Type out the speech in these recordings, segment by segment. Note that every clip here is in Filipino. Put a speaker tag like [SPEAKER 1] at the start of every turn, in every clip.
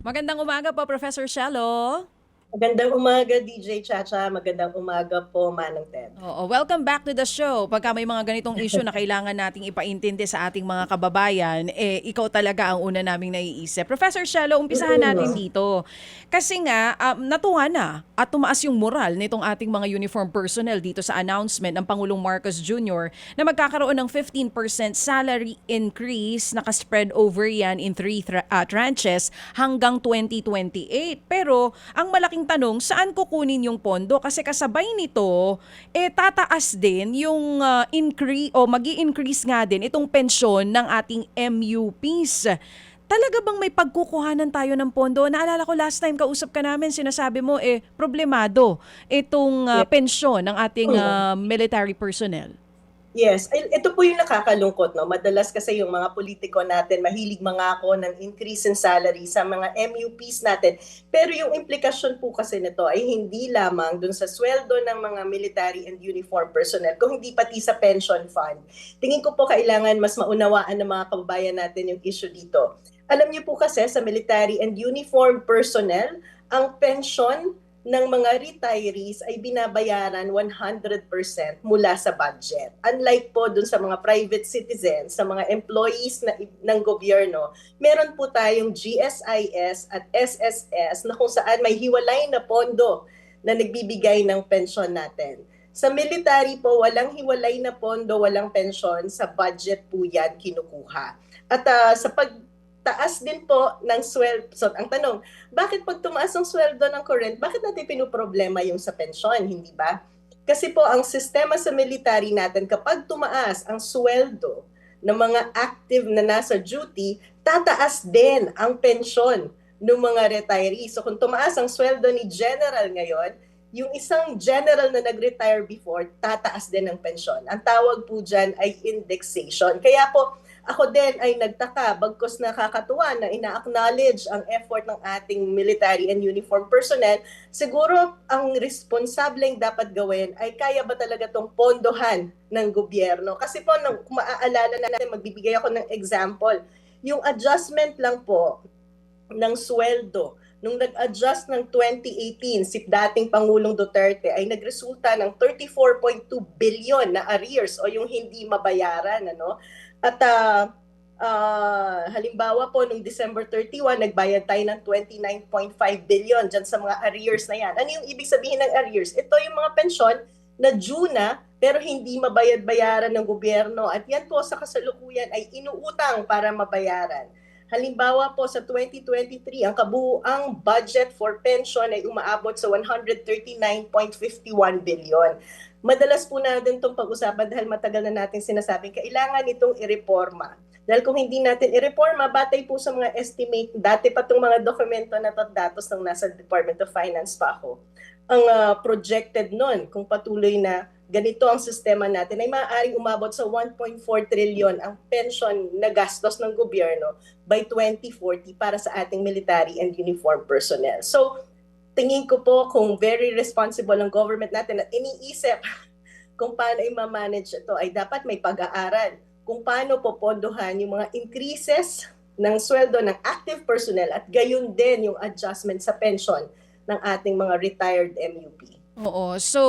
[SPEAKER 1] Magandang umaga po, Professor Shallow.
[SPEAKER 2] Magandang umaga, DJ Chacha. Magandang umaga po, Manang Ted.
[SPEAKER 1] Oo, welcome back to the show. Pagka may mga ganitong issue na kailangan nating ipaintindi sa ating mga kababayan, eh, ikaw talaga ang una naming naiisip. Professor Shallow, umpisahan natin dito. Kasi nga, um, natuwa na at tumaas yung moral nitong ating mga uniform personnel dito sa announcement ng Pangulong Marcos Jr. na magkakaroon ng 15% salary increase, nakaspread over yan in three tra- ah, tranches hanggang 2028. Pero ang malaking tanong, saan kukunin yung pondo? Kasi kasabay nito, eh tataas din yung ah, increase o magi increase nga din itong pensyon ng ating MUPs. Talaga bang may pagkukuhanan tayo ng pondo? Naalala ko last time kausap ka namin, sinasabi mo eh problemado itong ah, pensyon ng ating ah, military personnel.
[SPEAKER 2] Yes, ito po yung nakakalungkot. No? Madalas kasi yung mga politiko natin mahilig mangako ng increase in salary sa mga MUPs natin. Pero yung implikasyon po kasi nito ay hindi lamang dun sa sweldo ng mga military and uniform personnel, kung hindi pati sa pension fund. Tingin ko po kailangan mas maunawaan ng mga kababayan natin yung issue dito. Alam niyo po kasi sa military and uniform personnel, ang pension ng mga retirees ay binabayaran 100% mula sa budget. Unlike po dun sa mga private citizens, sa mga employees na, ng gobyerno, meron po tayong GSIS at SSS na kung saan may hiwalay na pondo na nagbibigay ng pensyon natin. Sa military po, walang hiwalay na pondo, walang pensyon. Sa budget po yan kinukuha. At ah, sa pagtaas din po ng sweldo, so ang tanong, bakit pag tumaas ang sweldo ng current, bakit natin pinoproblema yung sa pensyon, hindi ba? Kasi po ang sistema sa military natin, kapag tumaas ang sweldo ng mga active na nasa duty, tataas din ang pensyon ng mga retirees. So kung tumaas ang sweldo ni general ngayon, yung isang general na nag-retire before, tataas din ang pensyon. Ang tawag po dyan ay indexation. Kaya po, ako din ay nagtaka, bagkos nakakatuwa na ina-acknowledge ang effort ng ating military and uniform personnel, siguro ang responsableng dapat gawin ay kaya ba talaga tong pondohan ng gobyerno? Kasi po, nung, maaalala na natin, magbibigay ako ng example, yung adjustment lang po ng sweldo nung nag-adjust ng 2018 si dating Pangulong Duterte ay nagresulta ng 34.2 billion na arrears o yung hindi mabayaran ano at ah, ah, halimbawa po nung December 31 nagbayad tayo ng 29.5 billion dyan sa mga arrears na yan. Ano yung ibig sabihin ng arrears? Ito yung mga pensyon na due na pero hindi mabayad-bayaran ng gobyerno. At yan po sa kasalukuyan ay inuutang para mabayaran. Halimbawa po sa 2023, ang kabuuang budget for pension ay umaabot sa 139.51 billion. Madalas po natin itong pag-usapan dahil matagal na natin sinasabing kailangan itong ireforma. Dahil kung hindi natin ireforma, batay po sa mga estimate, dati pa itong mga dokumento na to, datos nang nasa Department of Finance pa ako, ang ah, projected nun, kung patuloy na ganito ang sistema natin, ay maaaring umabot sa 1.4 trillion ang pension na gastos ng gobyerno by 2040 para sa ating military and uniform personnel. So, tingin ko po kung very responsible ang government natin at iniisip kung paano i-manage ito ay dapat may pag-aaral kung paano popondohan yung mga increases ng sweldo ng active personnel at gayon din yung adjustment sa pension ng ating mga retired MUP.
[SPEAKER 1] Oo. So,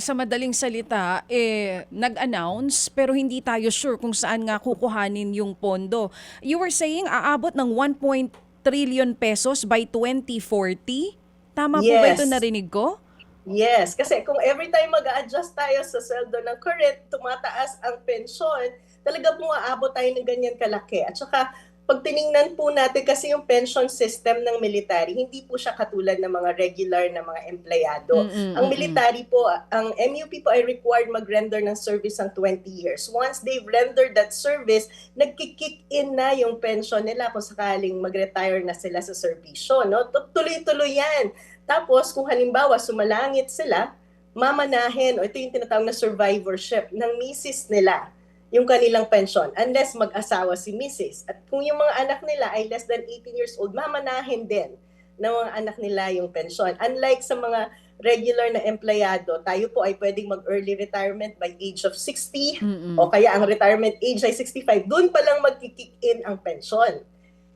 [SPEAKER 1] sa madaling salita, eh, nag-announce pero hindi tayo sure kung saan nga kukuhanin yung pondo. You were saying aabot ng 1. trillion pesos by 2040? Tama po ba
[SPEAKER 2] Yes.
[SPEAKER 1] ito narinig ko?
[SPEAKER 2] Yes, kasi kung every time mag adjust tayo sa sweldo ng current, tumataas ang pensyon, talaga po aabot tayo ng ganyan kalaki. At saka, pag tiningnan po natin kasi yung pension system ng military, hindi po siya katulad ng mga regular na mga empleyado.
[SPEAKER 1] Mm-mm,
[SPEAKER 2] Ang military po, ang MUP po ay required mag-render ng service ng 20 years. Once they've rendered that service, nagkikick in na yung pension nila kung sakaling mag-retire na sila sa serbisyo. No? Tu- Tuloy-tuloy yan. Tapos, kung halimbawa sumalangit sila, mamanahin, o ito yung tinatawag na survivorship ng misis nila yung kanilang pension unless mag-asawa si Mrs. At kung yung mga anak nila ay less than 18 years old, mamanahin din ng mga anak nila yung pension. Unlike sa mga regular na empleyado, tayo po ay pwedeng mag-early retirement by age of 60
[SPEAKER 1] Mm-mm.
[SPEAKER 2] o kaya ang retirement age ay 65. Doon pa lang magkikick in ang pension.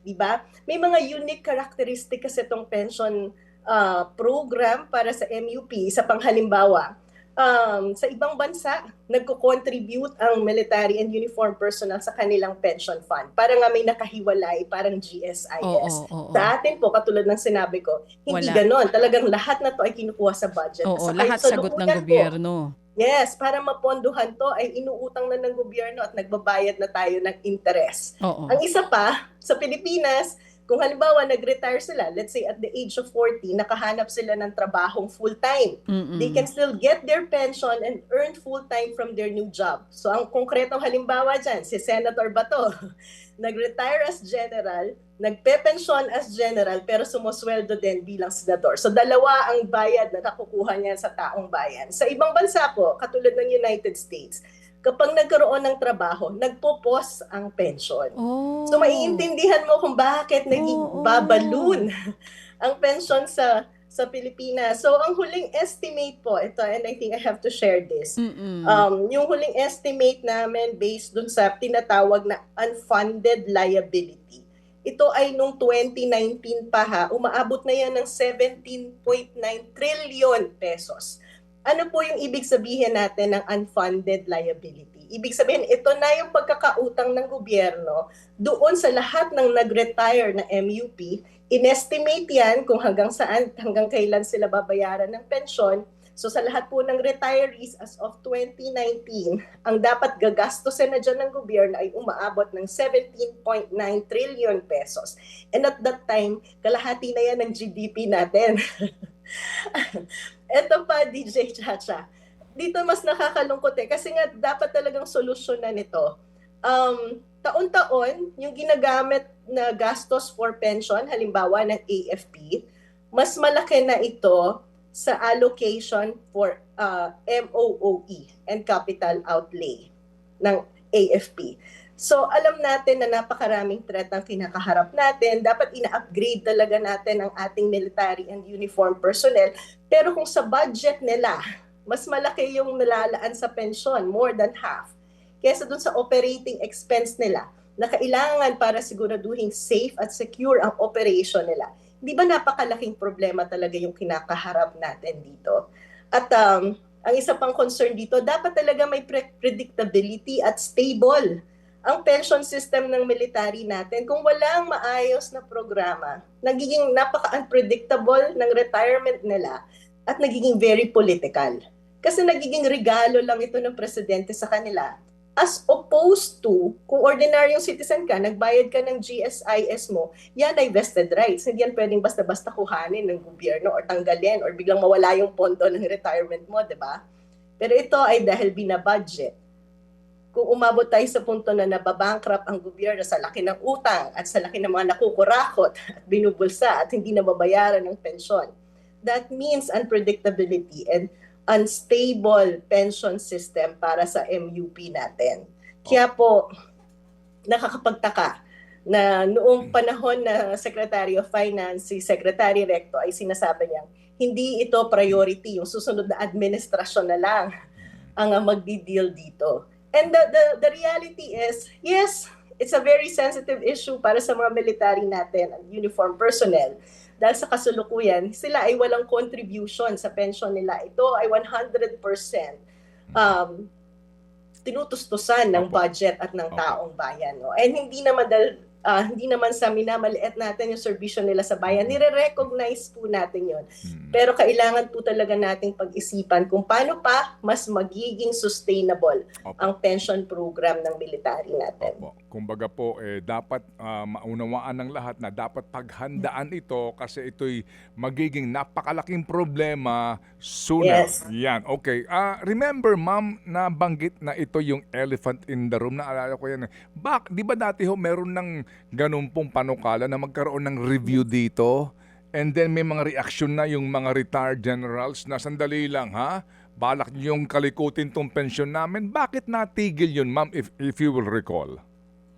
[SPEAKER 2] di ba? May mga unique characteristic kasi itong pension ah, program para sa MUP. Sa panghalimbawa, um, sa ibang bansa, nagko-contribute ang military and uniform personnel sa kanilang pension fund. Para nga may nakahiwalay, parang GSIS.
[SPEAKER 1] Oo, oo, oo.
[SPEAKER 2] Sa atin po, katulad ng sinabi ko, hindi
[SPEAKER 1] Wala.
[SPEAKER 2] ganon. Talagang lahat na to ay kinukuha sa budget.
[SPEAKER 1] Oo,
[SPEAKER 2] Sa
[SPEAKER 1] lahat sagot ng
[SPEAKER 2] po,
[SPEAKER 1] gobyerno.
[SPEAKER 2] Yes, para maponduhan to ay inuutang na ng gobyerno at nagbabayad na tayo ng interest.
[SPEAKER 1] Oo.
[SPEAKER 2] Ang isa pa, sa Pilipinas, kung halimbawa nag-retire sila, let's say at the age of 40, nakahanap sila ng trabahong full-time.
[SPEAKER 1] Mm-mm.
[SPEAKER 2] They can still get their pension and earn full-time from their new job. So ang konkretong halimbawa dyan, si Senator Bato, nag-retire as general, nagpe-pension as general, pero sumusweldo din bilang senador. So dalawa ang bayad na nakukuha niya sa taong bayan. Sa ibang bansa po, katulad ng United States, kapag nagkaroon ng trabaho, nagpo-pause ang pension.
[SPEAKER 1] Oh.
[SPEAKER 2] So maiintindihan mo kung bakit naging
[SPEAKER 1] Oo.
[SPEAKER 2] babalun ang pension sa sa Pilipinas. So ang huling estimate po, ito and I think I have to share this.
[SPEAKER 1] Mm-mm.
[SPEAKER 2] Um, yung huling estimate namin based dun sa tinatawag na unfunded liability. Ito ay nung 2019 pa ha, umaabot na yan ng 17.9 trillion pesos. Ano po yung ibig sabihin natin ng unfunded liability? Ibig sabihin, ito na yung pagkakautang ng gobyerno doon sa lahat ng nag-retire na MUP. Inestimate yan kung hanggang saan, hanggang kailan sila babayaran ng pensyon. So sa lahat po ng retirees as of 2019, ang dapat gagastusin na dyan ng gobyerno ay umaabot ng 17.9 trillion pesos. And at that time, kalahati na yan ng GDP natin. Eto pa, DJ Chacha. Dito mas nakakalungkot eh. Kasi nga, dapat talagang solusyonan nito. Um, taon-taon, yung ginagamit na gastos for pension, halimbawa ng AFP, mas malaki na ito sa allocation for uh, MOOE and capital outlay ng AFP. So alam natin na napakaraming threat ang kinakaharap natin. Dapat ina-upgrade talaga natin ang ating military and uniform personnel. Pero kung sa budget nila, mas malaki yung nalalaan sa pensyon, more than half, kesa dun sa operating expense nila na kailangan para siguraduhin safe at secure ang operation nila. Di ba napakalaking problema talaga yung kinakaharap natin dito? At um, ang isa pang concern dito, dapat talaga may pre- predictability at stable ang pension system ng military natin. Kung walang maayos na programa, nagiging napaka-unpredictable ng retirement nila at nagiging very political. Kasi nagiging regalo lang ito ng presidente sa kanila as opposed to kung ordinaryong citizen ka, nagbayad ka ng GSIS mo, yan ay vested rights. Hindi yan pwedeng basta-basta kuhanin ng gobyerno or tanggalin or biglang mawala yung pondo ng retirement mo, di ba? Pero ito ay dahil binabudget. Kung umabot tayo sa punto na nababankrupt ang gobyerno sa laki ng utang at sa laki ng mga nakukurakot at binubulsa at hindi na mabayaran ng pensyon, that means unpredictability and unstable pension system para sa MUP natin. Kaya po, nakakapagtaka na noong panahon na Secretary of Finance, si Secretary Recto ay sinasabi niya, hindi ito priority, yung susunod na administrasyon na lang ang magdi-deal dito. And the, the, the reality is, yes, it's a very sensitive issue para sa mga military natin, ang uniform personnel dahil sa kasulukuyan, sila ay walang contribution sa pension nila. Ito ay 100% um, tinutustusan ng budget at ng taong bayan. No? And hindi naman dahil ah, hindi naman sa minamaliit natin yung serbisyo nila sa bayan. Nire-recognize po natin yon.
[SPEAKER 3] Mm.
[SPEAKER 2] Pero kailangan po talaga nating pag-isipan kung paano pa mas magiging sustainable
[SPEAKER 3] Opo.
[SPEAKER 2] ang pension program ng military natin.
[SPEAKER 3] Opo. Kumbaga po, eh, dapat ah, maunawaan ng lahat na dapat paghandaan ito kasi ito'y magiging napakalaking problema sooner.
[SPEAKER 2] Yes.
[SPEAKER 3] Yan, okay. Ah, remember, ma'am, nabanggit na ito yung elephant in the room. Naalala ko yan. Bak, di ba dati ho meron ng ganun pong panukala na magkaroon ng review dito? And then may mga reaction na yung mga retired generals na sandali lang ha. Balak niyong kalikutin tong pensyon namin. Bakit natigil yun, ma'am, if, if you will recall?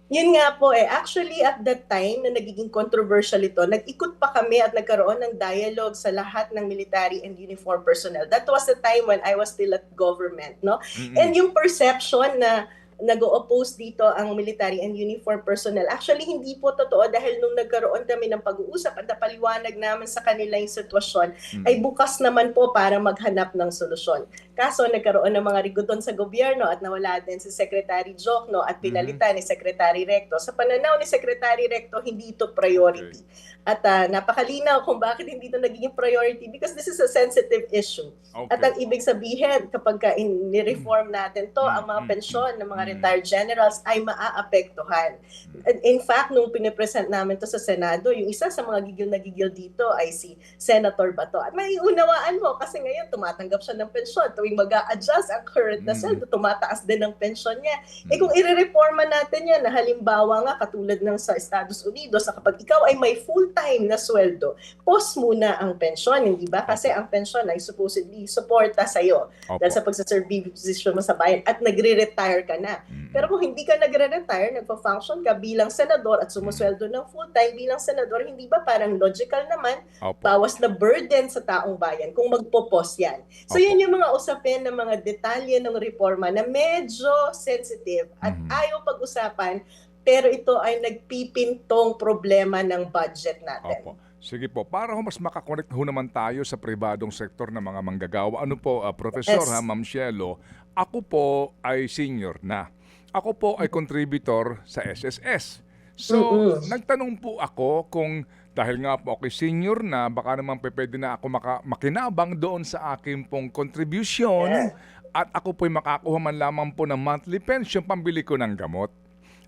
[SPEAKER 2] Yun nga po eh. Actually, at that time na nagiging controversial ito, nag-ikot pa kami at nagkaroon ng dialogue sa lahat ng military and uniform personnel. That was the time when I was still at government, no?
[SPEAKER 3] Mm-mm.
[SPEAKER 2] And yung perception na nag-oppose dito ang military and uniform personnel. Actually, hindi po totoo dahil nung nagkaroon kami ng pag-uusap at napaliwanag naman sa kanila yung sitwasyon,
[SPEAKER 3] Mm.
[SPEAKER 2] ay bukas naman po para maghanap ng solusyon. Kaso nagkaroon ng mga rigoton sa gobyerno at nawala din si Secretary Jokno at pinalitan ni Secretary Recto. Sa pananaw ni Secretary Recto, hindi ito priority. At ah, napakalinaw kung bakit hindi ito naging priority because this is a sensitive issue. At ang ibig sabihin, kapag ka in- ni-reform natin to,
[SPEAKER 3] Mm,
[SPEAKER 2] ang mga
[SPEAKER 3] mm,
[SPEAKER 2] pensyon ng mga. Retired generals ay maaapektuhan. And In fact, nung pinipresent namin to sa Senado, yung isa sa mga gigil na gigil dito ay si Senator Bato. At may unawaan mo kasi ngayon tumatanggap siya ng pensyon. Tuwing mag adjust ang current na
[SPEAKER 3] Mm.
[SPEAKER 2] sweldo, tumataas din ang pensyon niya.
[SPEAKER 3] Mm.
[SPEAKER 2] Eh kung irereforma natin yan, na halimbawa nga katulad ng sa Estados Unidos, na kapag ikaw ay may full-time na sweldo, pause muna ang pensyon, hindi ba? Kasi ang pensyon ay supposedly suporta sa'yo dahil sa pagsaservice mo sa bayan at nagre-retire ka na.
[SPEAKER 3] Mm.
[SPEAKER 2] Pero kung hindi ka nagre-retire, nagpa-function ka bilang senador at sumusweldo ng full-time bilang senador, hindi ba parang logical naman,
[SPEAKER 3] Opo.
[SPEAKER 2] bawas na burden sa taong bayan kung magpo-pause yan. So
[SPEAKER 3] Opo.
[SPEAKER 2] yan yung mga usapin ng mga detalye ng reforma na medyo sensitive at
[SPEAKER 3] Mhm.
[SPEAKER 2] ayaw pag-usapan, pero ito ay nagpipintong problema ng budget natin.
[SPEAKER 3] Opo. Sige po, para ho mas makakonect ho naman tayo sa pribadong sektor ng mga manggagawa. Ano po, ah, Professor
[SPEAKER 2] Yes.
[SPEAKER 3] ha, Ma'am Shelo, ako po ay senior na. Ako po ay contributor sa SSS. So,
[SPEAKER 2] Mm-mm.
[SPEAKER 3] nagtanong po ako kung dahil nga po ako senior na, baka naman pwede na ako maka, makinabang doon sa aking pong contribution
[SPEAKER 2] Yeah.
[SPEAKER 3] at ako po'y makakuha man lamang po ng monthly pension pambili ko ng gamot.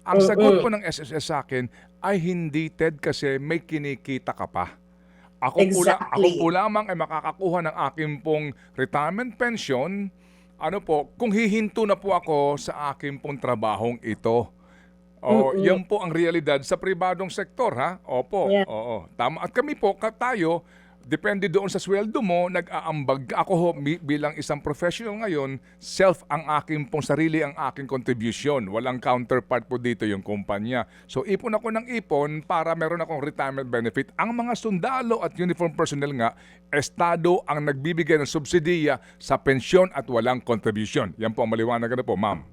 [SPEAKER 3] Ang sagot po ng SSS sa akin ay hindi, Ted, kasi may kinikita ka pa. Ako, po, la- ako
[SPEAKER 2] Exactly.
[SPEAKER 3] po lamang ay makakakuha ng aking pong retirement pension. Ano po, kung hihinto na po ako sa aking pong trabahong ito. O,
[SPEAKER 2] Mm-mm.
[SPEAKER 3] yan po ang realidad sa pribadong sektor, ha? Opo,
[SPEAKER 2] Yeah.
[SPEAKER 3] oo. Tama. At kami po, tayo, depende doon sa sweldo mo, nag-aambag. Ako ho, bi- bilang isang professional ngayon, self ang aking pong sarili, ang aking contribution. Walang counterpart po dito yung kumpanya. So, ipon ako ng ipon para meron akong retirement benefit. Ang mga sundalo at uniform personnel nga, estado ang nagbibigay ng subsidiya sa pensyon at walang contribution. Yan po ang maliwanag na po, ma'am.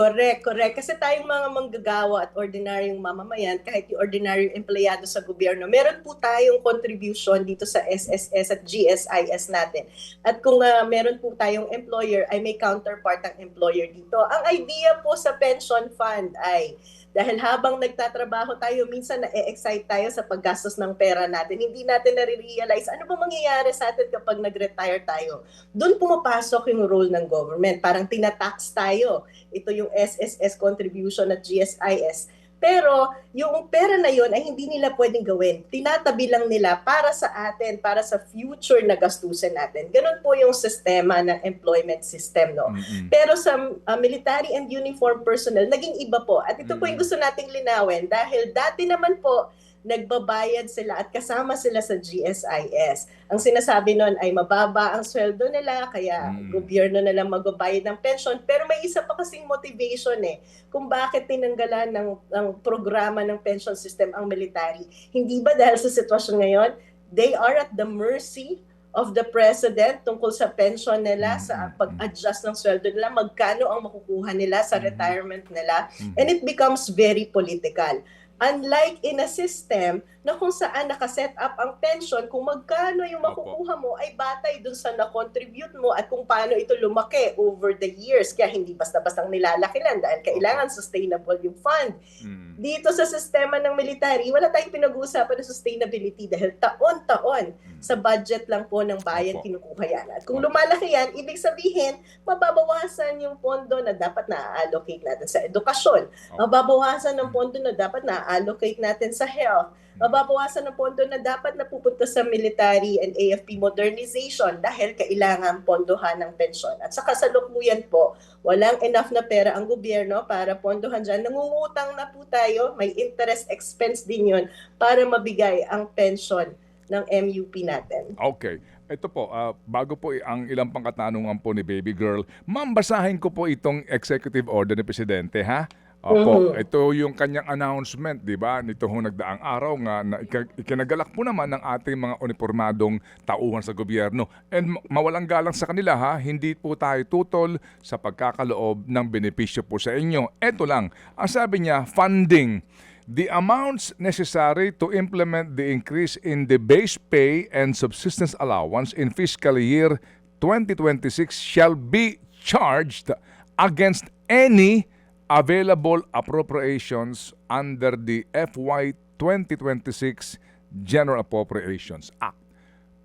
[SPEAKER 2] Correct, correct. Kasi tayong mga manggagawa at ordinaryong mamamayan, kahit yung ordinaryong empleyado sa gobyerno, meron po tayong contribution dito sa SSS at GSIS natin. At kung ah, meron po tayong employer, ay may counterpart ang employer dito. Ang idea po sa pension fund ay dahil habang nagtatrabaho tayo, minsan na-excite tayo sa paggastos ng pera natin. Hindi natin nare-realize ano ba mangyayari sa atin kapag nag-retire tayo. Doon pumapasok yung role ng government. Parang tinatax tayo ito yung SSS contribution at GSIS. Pero yung pera na yon ay hindi nila pwedeng gawin. Tinatabi lang nila para sa atin, para sa future na gastusin natin. Ganun po yung sistema ng employment system. No?
[SPEAKER 3] Mm-mm.
[SPEAKER 2] Pero sa uh, military and uniform personnel, naging iba po. At ito po yung gusto nating linawin dahil dati naman po, nagbabayad sila at kasama sila sa GSIS. Ang sinasabi nun ay mababa ang sweldo nila, kaya
[SPEAKER 3] Mm.
[SPEAKER 2] gobyerno na lang magbabayad ng pension. Pero may isa pa kasing motivation eh, kung bakit tinanggalan ng, ng programa ng pension system ang military. Hindi ba dahil sa sitwasyon ngayon, they are at the mercy of the president tungkol sa pension nila,
[SPEAKER 3] Mm,
[SPEAKER 2] sa
[SPEAKER 3] mm,
[SPEAKER 2] pag-adjust ng sweldo nila, magkano ang makukuha nila sa
[SPEAKER 3] Mhm.
[SPEAKER 2] retirement nila, and it becomes very political. Unlike in a system na kung saan nakaset up ang pension, kung magkano yung makukuha mo ay batay dun sa na-contribute mo at kung paano ito lumaki over the years. Kaya hindi basta-bastang nilalaki lang dahil kailangan sustainable yung fund.
[SPEAKER 3] Mm.
[SPEAKER 2] Dito sa sistema ng military, wala tayong pinag-uusapan ng sustainability dahil taon-taon sa budget lang po ng bayan
[SPEAKER 3] Opo.
[SPEAKER 2] kinukuha yan. At kung lumalaki yan, ibig sabihin, mababawasan yung pondo na dapat na-allocate natin sa edukasyon. Mababawasan ng pondo na dapat na-allocate natin sa health. Mababawasan ng pondo na dapat napupunta sa military and AFP modernization dahil kailangan pondohan ng pensyon. At sa kasalukuyan po, walang enough na pera ang gobyerno para pondohan dyan. Nangungutang na po tayo, may interest expense din yun para mabigay ang pension ng MUP natin.
[SPEAKER 3] Okay. Ito po, ah, bago po ang ilang pang katanungan po ni Baby Girl, ma'am, basahin ko po itong executive order ni Presidente, ha? Opo,
[SPEAKER 2] Mhm.
[SPEAKER 3] ito yung kanyang announcement, di ba? Nito hong nagdaang araw nga na ikinagalak po naman ng ating mga uniformadong tauhan sa gobyerno. And ma- mawalang galang sa kanila ha, hindi po tayo tutol sa pagkakaloob ng benepisyo po sa inyo. Ito lang, ang sabi niya, funding. The amounts necessary to implement the increase in the base pay and subsistence allowance in fiscal year 2026 shall be charged against any available appropriations under the FY 2026 General Appropriations Act.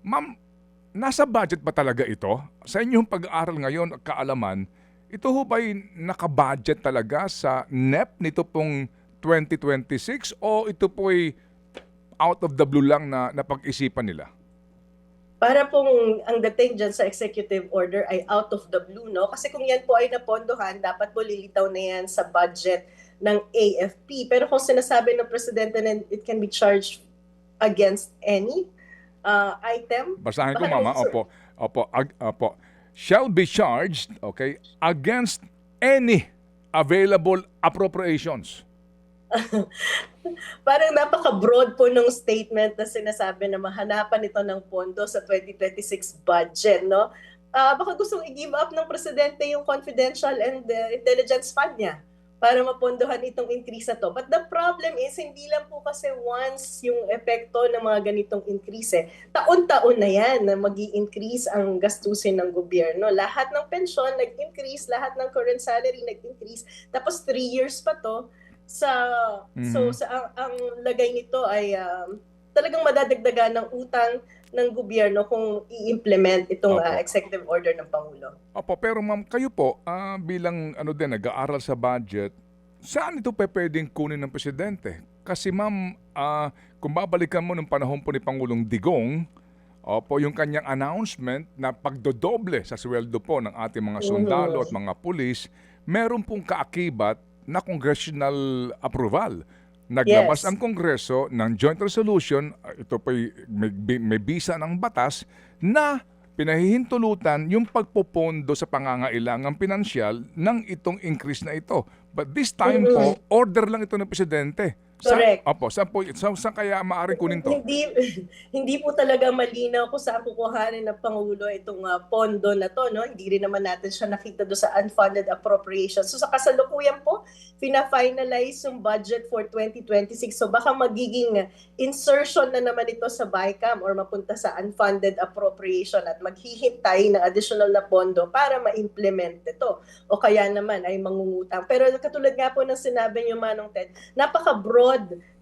[SPEAKER 3] Ma'am, nasa budget ba talaga ito? Sa inyong pag-aaral ngayon, kaalaman, ito ho ba'y nakabudget talaga sa NEP nito pong 2026 o ito po'y out of the blue lang na napag-isipan nila?
[SPEAKER 2] Para pong ang dating dyan sa executive order ay out of the blue, no? Kasi kung yan po ay napondohan, dapat po lilitaw na yan sa budget ng AFP. Pero kung sinasabi ng presidente na it can be charged against any uh, item,
[SPEAKER 3] Basahin ko mama, opo, opo, ag, opo. Shall be charged, okay, against any available appropriations.
[SPEAKER 2] parang napaka-broad po nung statement na sinasabi na mahanapan ito ng pondo sa 2026 budget, no? Ah, baka gustong i-give up ng presidente yung confidential and uh, intelligence fund niya para mapondohan itong increase na to. But the problem is, hindi lang po kasi once yung epekto ng mga ganitong increase. Eh. Taon-taon na yan na mag increase ang gastusin ng gobyerno. Lahat ng pensyon nag-increase, lahat ng current salary nag-increase. Tapos three years pa to sa so
[SPEAKER 3] Mhm.
[SPEAKER 2] sa ang, ang lagay nito ay um, talagang madadagdagan ng utang ng gobyerno kung i-implement itong
[SPEAKER 3] Opo.
[SPEAKER 2] uh, executive order ng pangulo.
[SPEAKER 3] Opo, pero ma'am, kayo po, ah, bilang ano din, nag-aaral sa budget, saan ito pa pwedeng kunin ng presidente? Kasi ma'am, ah, kung babalikan mo ng panahon po ni Pangulong Digong, opo, yung kanyang announcement na pagdodoble sa sweldo po ng ating mga sundalo at mga pulis, meron pong kaakibat na congressional approval. Naglabas
[SPEAKER 2] Yes.
[SPEAKER 3] ang Kongreso ng joint resolution, ah, ito po may, may bisa ng batas, na pinahihintulutan yung pagpopondo sa pangangailangang pinansyal ng itong increase na ito. But this time po, order lang ito ng Presidente.
[SPEAKER 2] Correct.
[SPEAKER 3] Opo, saan, po, saan, saan kaya maaaring kunin to?
[SPEAKER 2] Hindi hindi po talaga malinaw kung saan kukuhanin ng pangulo itong uh, pondo na to, no? Hindi rin naman natin siya nakita do sa unfunded appropriations. So sa kasalukuyan po, fina-finalize yung budget for 2026. So baka magiging insertion na naman ito sa BICAM or mapunta sa unfunded appropriation at maghihintay ng additional na pondo para ma-implement ito. O kaya naman ay mangungutang. Pero katulad nga po ng sinabi niyo Manong Ted, napaka-broad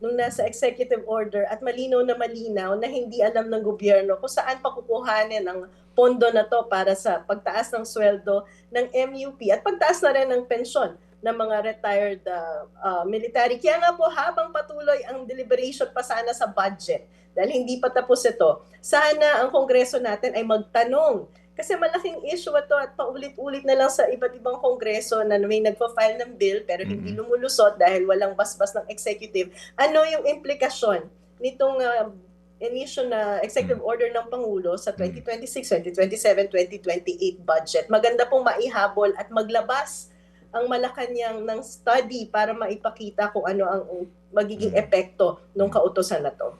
[SPEAKER 2] nung nasa executive order at malinaw na malinaw na hindi alam ng gobyerno kung saan pakukuhanin ang pondo na to para sa pagtaas ng sweldo ng MUP at pagtaas na rin ng pensyon ng mga retired uh, uh, military. Kaya nga po habang patuloy ang deliberation pa sana sa budget, dahil hindi pa tapos ito, sana ang Kongreso natin ay magtanong kasi malaking issue ito at paulit-ulit na lang sa iba't ibang kongreso na may nagpa-file ng bill pero hindi lumulusot dahil walang basbas ng executive. Ano yung implikasyon nitong uh, inisyo na executive order ng Pangulo sa 2026, 2027, 2028 budget? Maganda pong maihabol at maglabas ang Malacanang ng study para maipakita kung ano ang magiging epekto ng kautosan na to.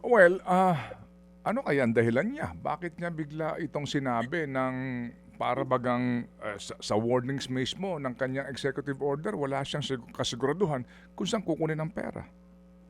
[SPEAKER 3] Well, ah, ano kaya ang dahilan niya? Bakit niya bigla itong sinabi ng para bagang eh, sa, sa warnings mismo ng kanyang executive order, wala siyang sig- kasiguraduhan kung saan kukunin ang pera.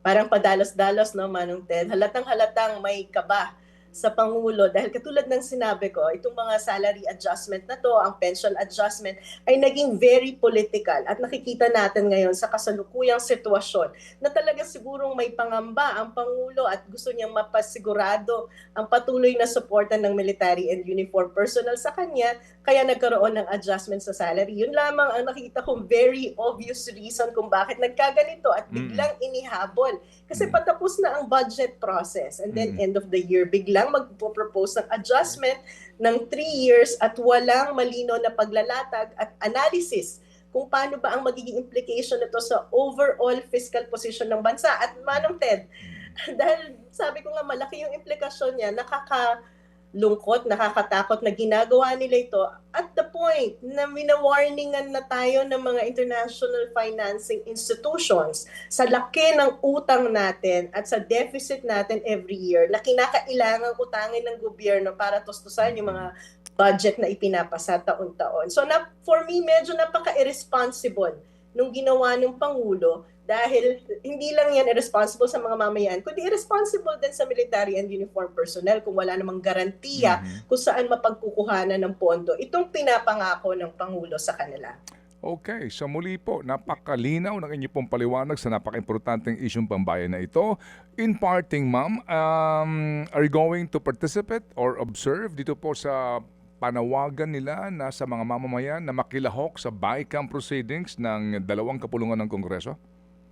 [SPEAKER 2] parang padalos-dalos no Manong Ted halatang halatang may kaba sa Pangulo dahil katulad ng sinabi ko, itong mga salary adjustment na to, ang pension adjustment, ay naging very political. At nakikita natin ngayon sa kasalukuyang sitwasyon na talaga sigurong may pangamba ang Pangulo at gusto niyang mapasigurado ang patuloy na suporta ng military and uniform personnel sa kanya, kaya nagkaroon ng adjustment sa salary. Yun lamang ang nakita kong very obvious reason kung bakit nagkaganito at biglang inihabol. Kasi patapos na ang budget process and then
[SPEAKER 3] Mm.
[SPEAKER 2] end of the year, biglang magpo-propose ng adjustment ng three years at walang malino na paglalatag at analysis kung paano ba ang magiging implication nito sa overall fiscal position ng bansa. At Manong Ted, dahil sabi ko nga malaki yung implikasyon niya, nakaka lungkot, nakakatakot na ginagawa nila ito at the point na minawarningan na tayo ng mga international financing institutions sa laki ng utang natin at sa deficit natin every year na kinakailangang utangin ng gobyerno para tustusan yung mga budget na ipinapasa taon-taon. So na, for me, medyo napaka-irresponsible nung ginawa ng Pangulo dahil hindi lang yan irresponsible sa mga mamayan, kundi irresponsible din sa military and uniform personnel kung wala namang garantiya
[SPEAKER 3] Mhm.
[SPEAKER 2] kung saan mapagkukuhanan ng pondo. Itong pinapangako ng Pangulo sa kanila.
[SPEAKER 3] Okay, so muli po, napakalinaw ng inyong pong paliwanag sa napaka-importanteng isyong pambayan na ito. In parting, ma'am, um, are you going to participate or observe dito po sa panawagan nila na sa mga mamamayan na makilahok sa BICAM proceedings ng dalawang kapulungan ng Kongreso?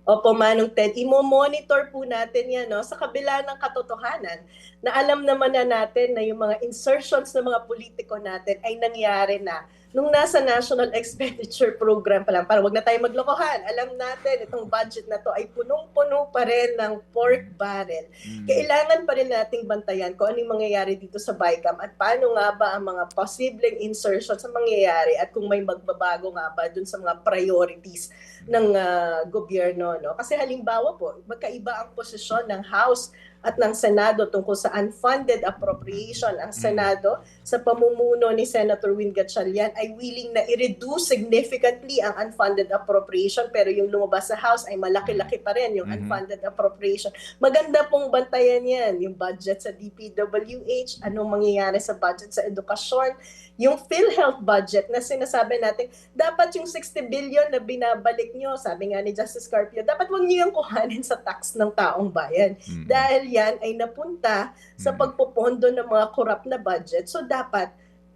[SPEAKER 2] Opo, Manong Ted, imo-monitor po natin yan no? sa kabila ng katotohanan na alam naman na natin na yung mga insertions ng mga politiko natin ay nangyari na nung nasa National Expenditure Program pa lang. Para wag na tayo maglokohan. Alam natin, itong budget na to ay punong-puno pa rin ng pork barrel. Kailangan pa rin nating bantayan kung anong mangyayari dito sa BICAM at paano nga ba ang mga posibleng insertions sa mangyayari at kung may magbabago nga ba dun sa mga priorities ng ah, gobyerno. No? Kasi halimbawa po, magkaiba ang posisyon ng House at ng Senado tungkol sa unfunded appropriation. Ang Senado, sa pamumuno ni Senator Win Gatchalian, ay willing na i-reduce significantly ang unfunded appropriation pero yung lumabas sa House ay malaki-laki pa rin yung
[SPEAKER 3] Mhm.
[SPEAKER 2] unfunded appropriation. Maganda pong bantayan yan, yung budget sa DPWH, anong mangyayari sa budget sa edukasyon, yung PhilHealth budget na sinasabi natin, dapat yung 60 billion na binabalik nyo, sabi nga ni Justice Carpio, dapat wag nyo yung kuhanin sa tax ng taong bayan.
[SPEAKER 3] Mm.
[SPEAKER 2] Dahil yan ay napunta sa
[SPEAKER 3] Mm.
[SPEAKER 2] pagpopondo ng mga corrupt na budget. So dapat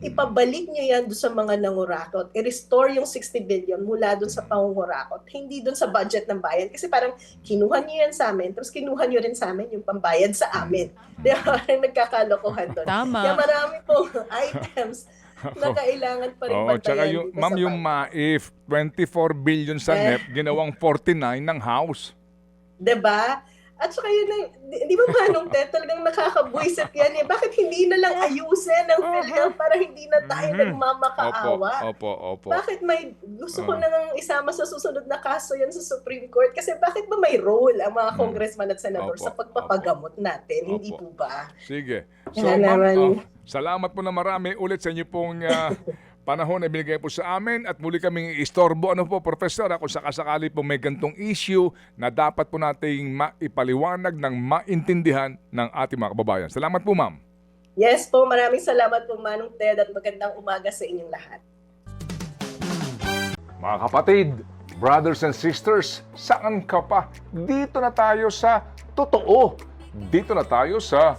[SPEAKER 2] ipabalik nyo yan doon sa mga nangurakot. I-restore yung 60 billion mula doon sa pangungurakot. Hindi doon sa budget ng bayan. Kasi parang kinuha nyo yan sa amin, tapos kinuha nyo rin sa amin yung pambayad sa amin. Di ba? Parang nagkakalokohan doon.
[SPEAKER 1] Tama.
[SPEAKER 2] Kaya marami pong items na kailangan pa rin
[SPEAKER 3] Oo,
[SPEAKER 2] bantayan
[SPEAKER 3] tsaka yung, ma'am,
[SPEAKER 2] sa
[SPEAKER 3] yung. MAIF, 24 billion sa
[SPEAKER 2] Eh.
[SPEAKER 3] NEP, ginawang 49 ng House.
[SPEAKER 2] 'di ba? At saka yun ang, di, di ba manong Ted, talagang nakakabwisit yan eh. Bakit hindi na lang ayusin ng PhilHealth para hindi na tayo
[SPEAKER 3] Mhm.
[SPEAKER 2] nagmamakaawa?
[SPEAKER 3] Opo, opo, opo.
[SPEAKER 2] Bakit may, gusto ko
[SPEAKER 3] Oo.
[SPEAKER 2] nang isama sa susunod na kaso yan sa Supreme Court? Kasi bakit ba may role ang mga
[SPEAKER 3] Mm.
[SPEAKER 2] congressman at senador
[SPEAKER 3] Opo,
[SPEAKER 2] sa pagpapagamot natin? Hindi
[SPEAKER 3] Opo.
[SPEAKER 2] po ba?
[SPEAKER 3] Sige. So, ma'am,
[SPEAKER 2] naman-
[SPEAKER 3] oh, salamat po na marami ulit sa inyo pong ah, panahon na binigay po sa amin at muli kaming istorbo. Ano po, Professor, kung sakasakali po may gantong issue na dapat po nating maipaliwanag ng maintindihan ng ating mga kababayan. Salamat po, ma'am.
[SPEAKER 2] Yes po, maraming salamat po Manong Ted at magandang umaga sa inyong lahat.
[SPEAKER 3] Mga kapatid, brothers and sisters, saan ka pa? Dito na tayo sa totoo. Dito na tayo sa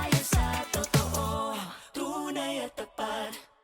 [SPEAKER 1] at the bud.